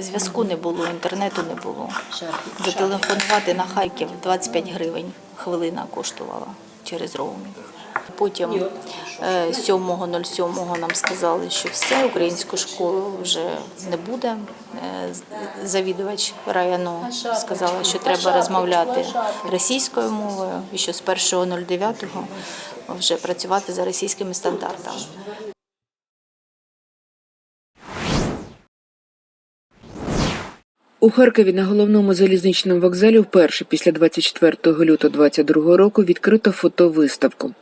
зв'язку не було, інтернету не було. Зателефонувати на Харків 25 гривень хвилина коштувала через роумінг. Потім е, 7.07 нам сказали, що все, українську школу вже не буде. Е, Завідувач району сказала, що треба розмовляти російською мовою і що з 1.09 вже працювати за російськими стандартами. У Харкові на головному залізничному вокзалі вперше після 24 лютого 2022 року відкрито фотовиставку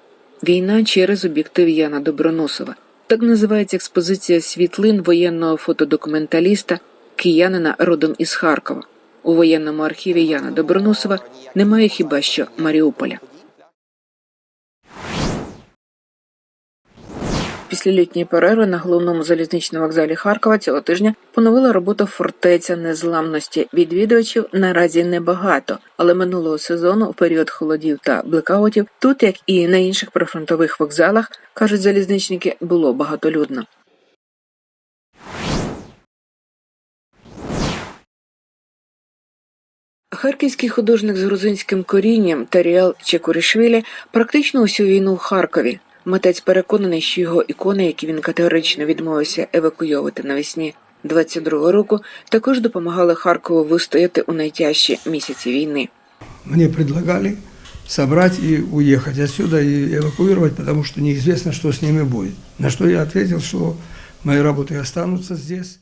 Війна через об'єктив Яна Доброносова. Так називається експозиція світлин воєнного фотодокументаліста, киянина родом із Харкова. У воєнному архіві Яна Доброносова немає хіба що Маріуполя. Після літньої перерви на головному залізничному вокзалі Харкова цього тижня поновила роботу фортеця незламності. Відвідувачів наразі небагато, але минулого сезону, у період холодів та блекаутів, тут, як і на інших прифронтових вокзалах, кажуть залізничники, було багатолюдно. Харківський художник з грузинським корінням Таріал Чекурішвілі практично усю війну в Харкові. Митець переконаний, що його ікони, які він категорично відмовився евакуйовувати навесні 22-го року, також допомагали Харкову вистояти у найтяжчі місяці війни. Мені предлагали собрать и уехать отсюда и эвакуировать, потому что неизвестно, что с ними будет. На что я ответил, что мои работы останутся здесь.